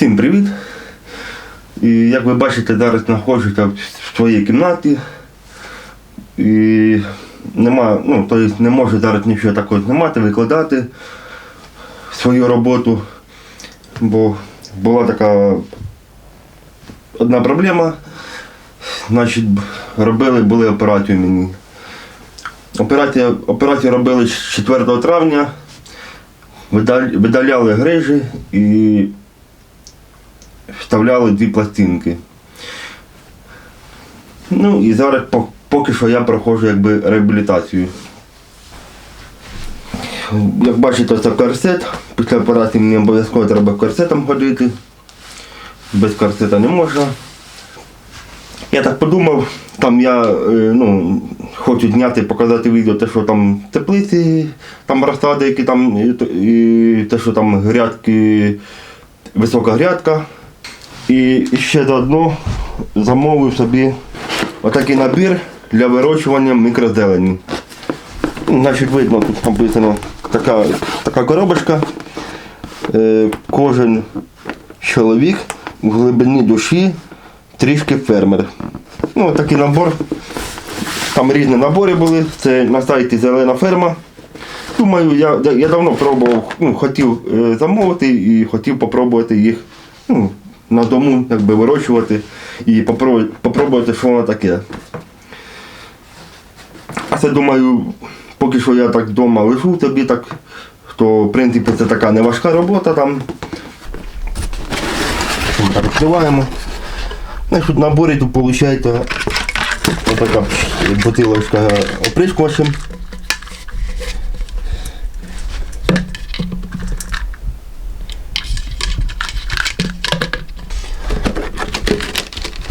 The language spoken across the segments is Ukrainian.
Всім привіт! І як ви бачите, зараз знаходжуся в своїй кімнаті. І нема, ну, тобто не можу зараз нічого такого знімати, викладати свою роботу. Бо була така одна проблема. Значить, робили були операцію мені. Операція, операцію робили 4 травня, видаляли грижі і вставляли дві пластинки. Ну і зараз поки що я проходжу якби реабілітацію. Як бачите, це корсет. Після операції мені обов'язково треба корсетом ходити. Без корсета не можна. Я так подумав, там я е, ну, хочу зняти, показати відео, те, що там теплиці, там розсади, які там, і те, що там грядки, висока грядка. І, ще заодно замовив собі отакий набір для вирощування мікрозелені. Значить, видно, тут написано така, така коробочка. Е, кожен чоловік в глибині душі трішки фермер. Ну, такий набор. Там різні набори були. Це на сайті Зелена ферма. Думаю, я, я давно пробував, ну, хотів е, замовити і хотів попробувати їх ну, на дому якби, вирощувати і попробувати, що воно таке. А це думаю, поки що я так вдома лежу тобі, так, то в принципі це така не важка робота там. Так, відкриваємо. Значить, наборі тут виходить така бутилочка оприскувачем.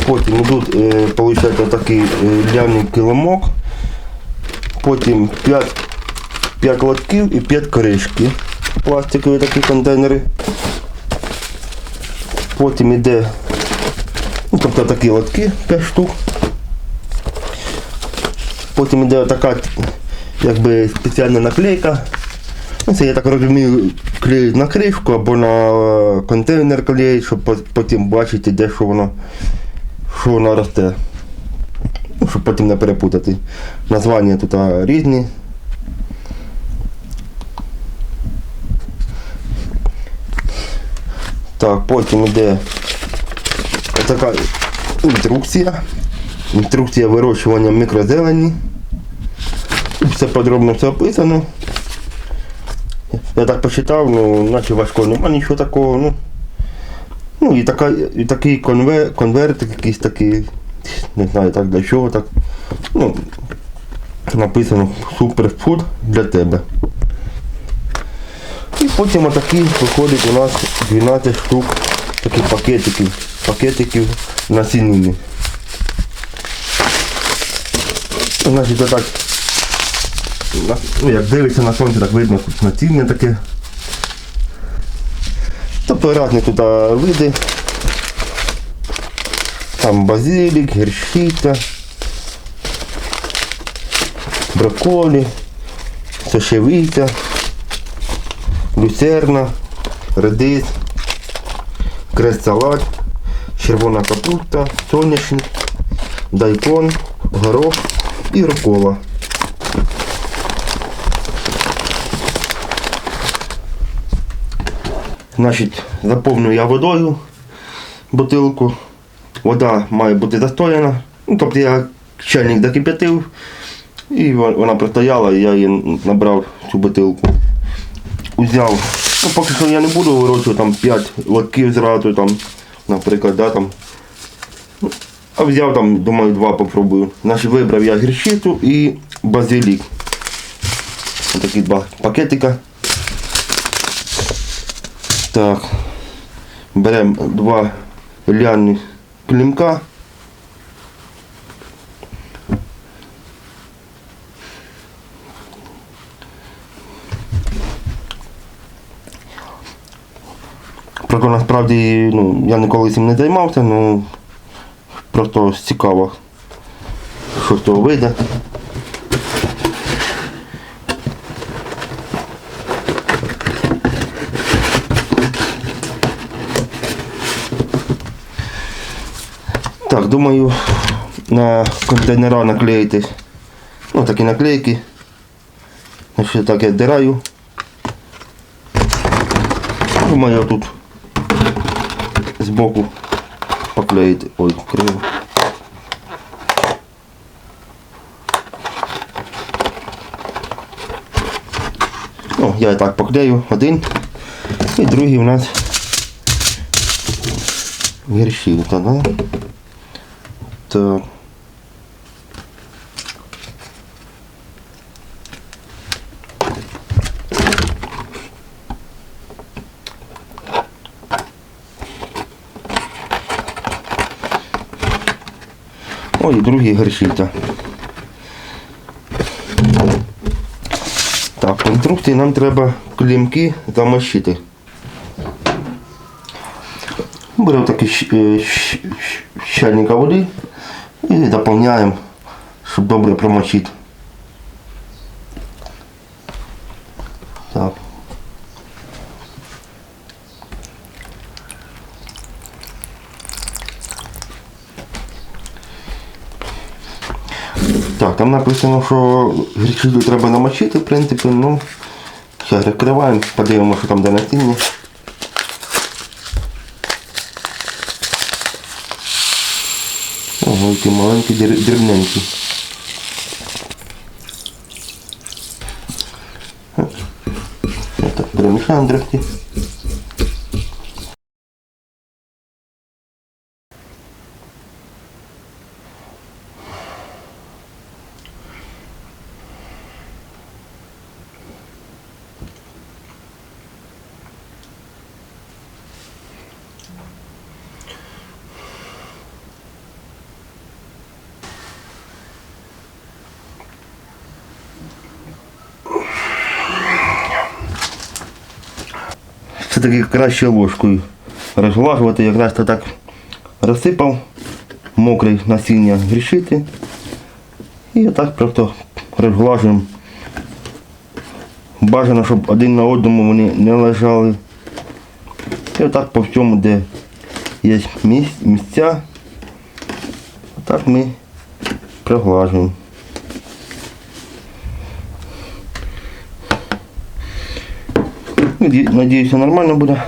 Потім йдуть, е, такий е, лявний килимок. Потім 5, 5 лотків і 5 кришки. Пластикові такі контейнери. Потім йде Ну, тобто такі лотки 5 штук. Потім йде така якби спеціальна наклейка. Ну, це я так розумію, клеють на кришку або на е, контейнер клеють, щоб потім бачити, де що воно, що воно росте. Щоб потім не перепутати. Названня тут різні. Так, потім йде така інструкція. Інструкція вирощування мікрозелені. Все подробно все описано. Я так почитав, ну, наче важко нема нічого такого. Ну, ну і, така, і такий конвер, конвертик якийсь такий, не знаю так для чого так. Ну, написано суперфуд для тебе. І потім отакий виходить у нас 12 штук таких пакетиків, пакетиків насінини. Значить, отак, на- ну, як дивиться на сонце, так видно тут насіння таке. Різні тут види. Там базилік, гірщиця, брокколі, сошевиця, люцерна, редис, крест-салат, червона капуста, соняшник, дайкон, горох і рукола. Значить, заповнюю я водою бутилку. Вода має бути застояна. Ну, тобто я чайник закип'ятив і вона простояла, і я її набрав цю бутилку. Узяв. Ну, поки що я не буду вирощувати там 5 лотків зразу, там, наприклад, да, там. А взяв там, думаю, два попробую. Значить, вибрав я гірчицю і базилік. Ось такі два пакетика. Так. Беремо два ляні клімка. Проте насправді ну, я ніколи цим не займався, ну просто цікаво, що з того вийде. Думаю на контейнера наклеїти. Ну, такі наклейки. Значить, так я дираю. Думаю тут збоку поклеїти. Ой, криво. Ну, я і так поклею один. І другий у нас гіршівка, да? Так. Ой, другий гіршівка. Так, по інструкції нам треба клімки замощити. Беремо такий щ- е, щ- щ- щальника води і доповняємо, щоб добре промочити. Так. Так, там написано, що гречиду треба намочити, в принципі, ну, зараз відкриваємо, подивимося, що там де насіння. Ого, які маленькі, дріб- дрібненькі. Так, перемішаємо трохи. Все-таки краще ложкою розглажувати, якраз то так розсипав мокре насіння грішити. І отак просто розглажуємо. Бажано, щоб один на одному вони не лежали. І отак по всьому, де є місця, отак ми проглажуємо. Надіюся, нормально буде.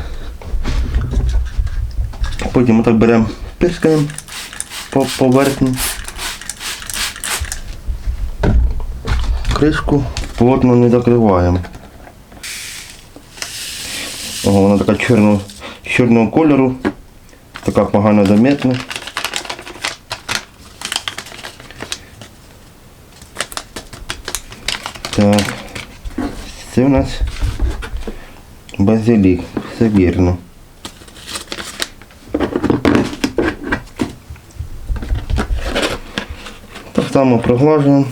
Потім отак беремо, пирскаємо по поверхні. Кришку плотно не закриваємо. Ого, вона така чорного, чорного кольору, така погано заметна. Так, це у нас Базилік, все вірно. Так само проглажуємо.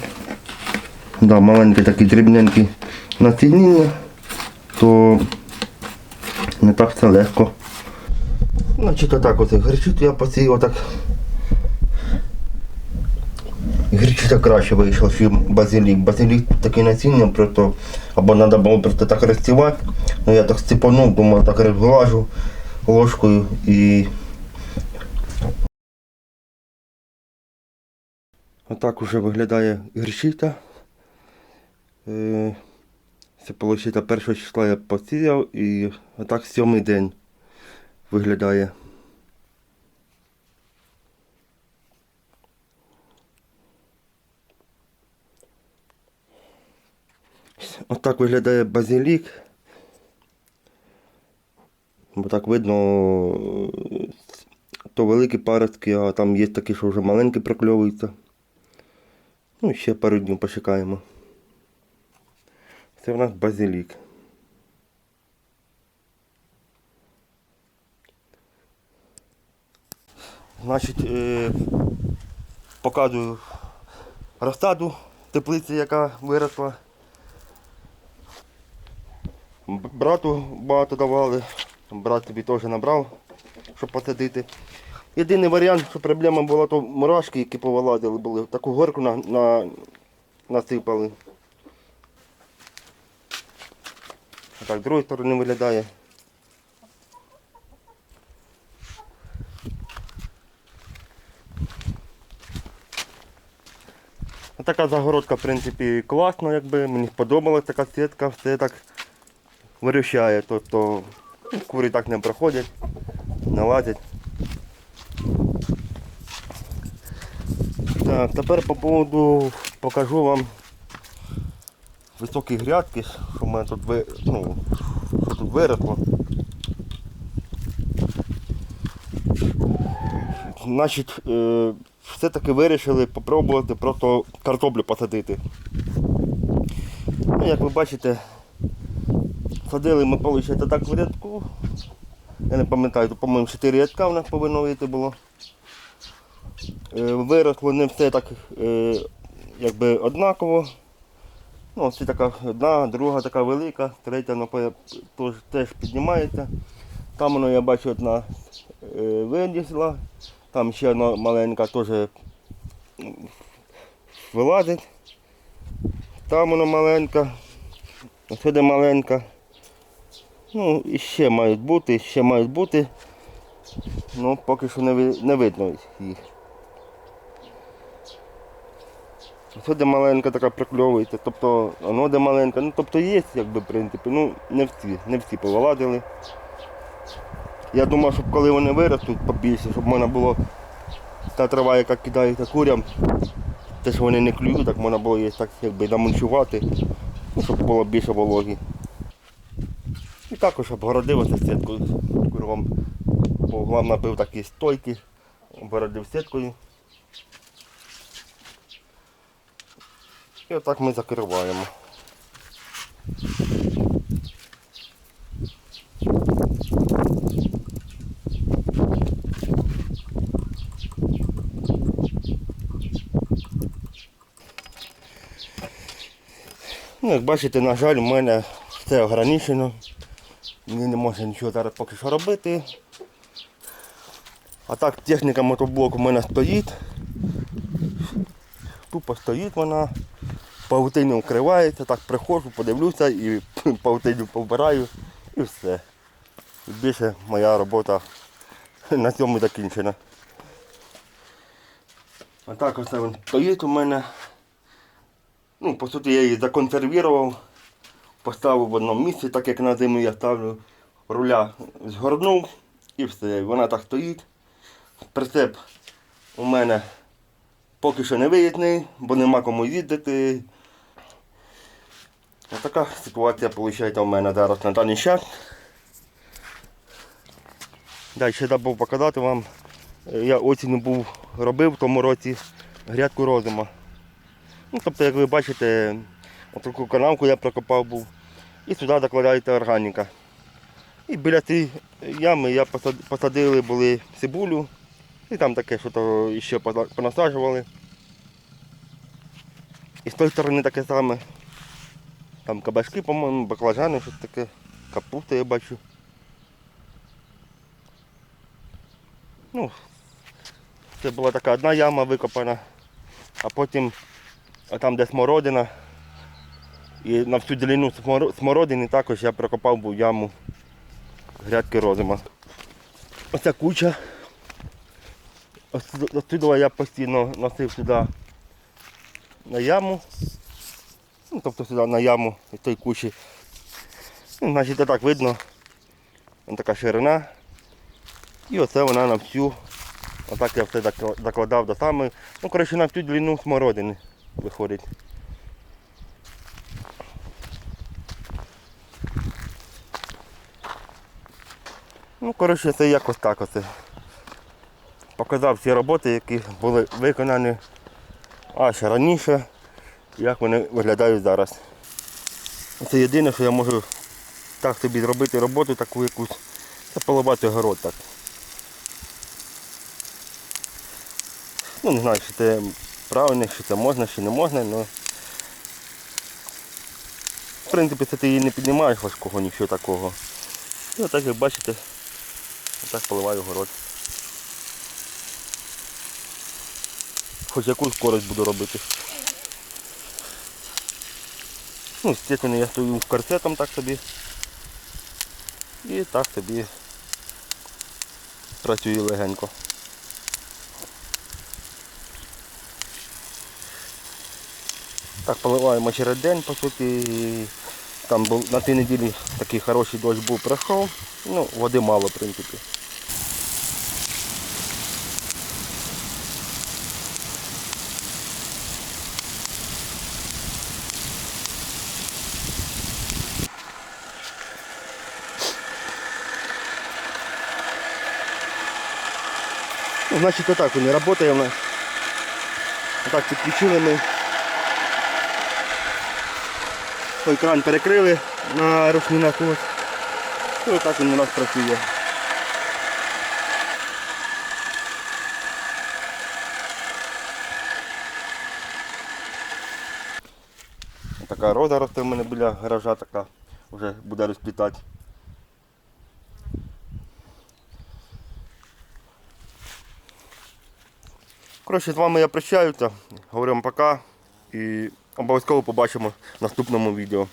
Да, маленькі такі дрібненькі насіння, то не так все легко. Значить отак ось гречить я посію отак. Гречита краще вийшло, ніж базилік. Базилік таке насіння, просто або треба було просто так розцівати. Ну я так степанув, думаю, так розглажу ложкою і. Отак уже виглядає гречита. Е, Це виходить першого числа я посіяв і отак сьомий день виглядає. Отак виглядає базилік. Бо так видно, то великі паростки, а там є такі, що вже маленькі прокльовуються. Ну, і ще пару днів почекаємо. Це в нас базилік. Значить, е, показую розсаду теплиці, яка виросла. Брату багато давали, брат тобі теж набрав, щоб посадити. Єдиний варіант, що проблема була, то мурашки, які повилазили були, таку горку на, на, насипали. А так, з другої сторони виглядає. така загородка, в принципі, класна, якби. Мені сподобалась така сітка, все так вирішає. Тобто кури так не проходять, не лазять. Так, тепер по поводу покажу вам високі грядки, що в мене тут, ну, що тут виросло. Значить, е, все-таки вирішили попробувати просто картоплю посадити. Ну, як ви бачите, садили ми, виходить, так в рядку. Я не пам'ятаю, тут, по-моєму, 4 рядка в нас повинно вийти було. Е, Виросло не все так е, якби однаково. Ну, ось така одна, друга така велика, третя ну, теж, піднімається. Там воно я бачу одна е, вилізла, там ще одна маленька теж вилазить. Там воно маленька, де маленька. Ну і ще мають бути, ще мають бути. Ну, поки що не, не видно їх. Ось де маленька така прикльовується, тобто воно де маленька, ну тобто є, якби, в принципі, ну не всі, не всі повиладили. Я думав, щоб коли вони виростуть побільше, щоб мене було та трава, яка кидається курям, те, що вони не клюють, так можна було її так якби намульчувати, ну, щоб було більше вологі. Також обгородив ось сіткою кругом. По углам набив такі стойки, обгородив сіткою. І отак ми закриваємо. Ну, як бачите, на жаль, у мене все ограничено. Не можна нічого зараз поки що робити. А так техніка мотоблок у мене стоїть. Тупо стоїть вона, павутиню вкривається, так приходжу, подивлюся і павутиню повбираю і все. І більше моя робота на цьому закінчена. А так ось він стоїть у мене. Ну, по суті, я її законсервував, поставив в одному місці, так як на зиму я ставлю. Руля згорнув і все. Вона так стоїть. Прицеп у мене поки що не виїзний, бо нема кому їздити. Ось така ситуація виходить у мене зараз на даний час. Далі ще забув показати вам. Я осінню був робив в тому році грядку розума. Ну, тобто, як ви бачите, таку канавку я прокопав був. І сюди закладається органіка. І біля цієї ями я посадили були цибулю. І там таке, що то ще понасаджували. І з тої сторони таке саме. Там кабачки, по-моєму, баклажани, щось таке, капуста я бачу. Ну, це була така одна яма викопана, а потім а там, де смородина, і на всю сморо- смородини також я прокопав був яму грядки розума. Оця куча. Отсюди я постійно носив сюди на яму. Ну, тобто сюди на яму від тої кучі. Ну, значить, так видно. Ось така ширина. І оце вона на всю. Отак я все закладав до самої. Ну, коротше, на всю длину смородини виходить. Ну, коротше, це якось так оце. Показав всі роботи, які були виконані а ще раніше, як вони виглядають зараз. Це єдине, що я можу так собі зробити роботу таку якусь. Це поливати город так. Ну не знаю, чи це правильно, чи це можна, чи не можна, але в принципі це ти її не піднімаєш важкого, нічого такого. І отак як бачите, отак поливаю город. Хоч якусь користь буду робити. Ну, звісно, я стою корсетом так собі. І так собі працюю легенько. Так, поливаємо через день, по суті. Там був на тій неділі такий хороший дощ був пройшов. Ну, води мало, в принципі. Ну, значить отак він і працює в нас. Отак підключили ми. Той кран перекрили на рушнинах ось. І отак він у нас працює. Така роза росте в мене біля гаража, така вже буде розплітати. Коротше, з вами я прощаюся. Говоримо пока і обов'язково побачимо в наступному відео.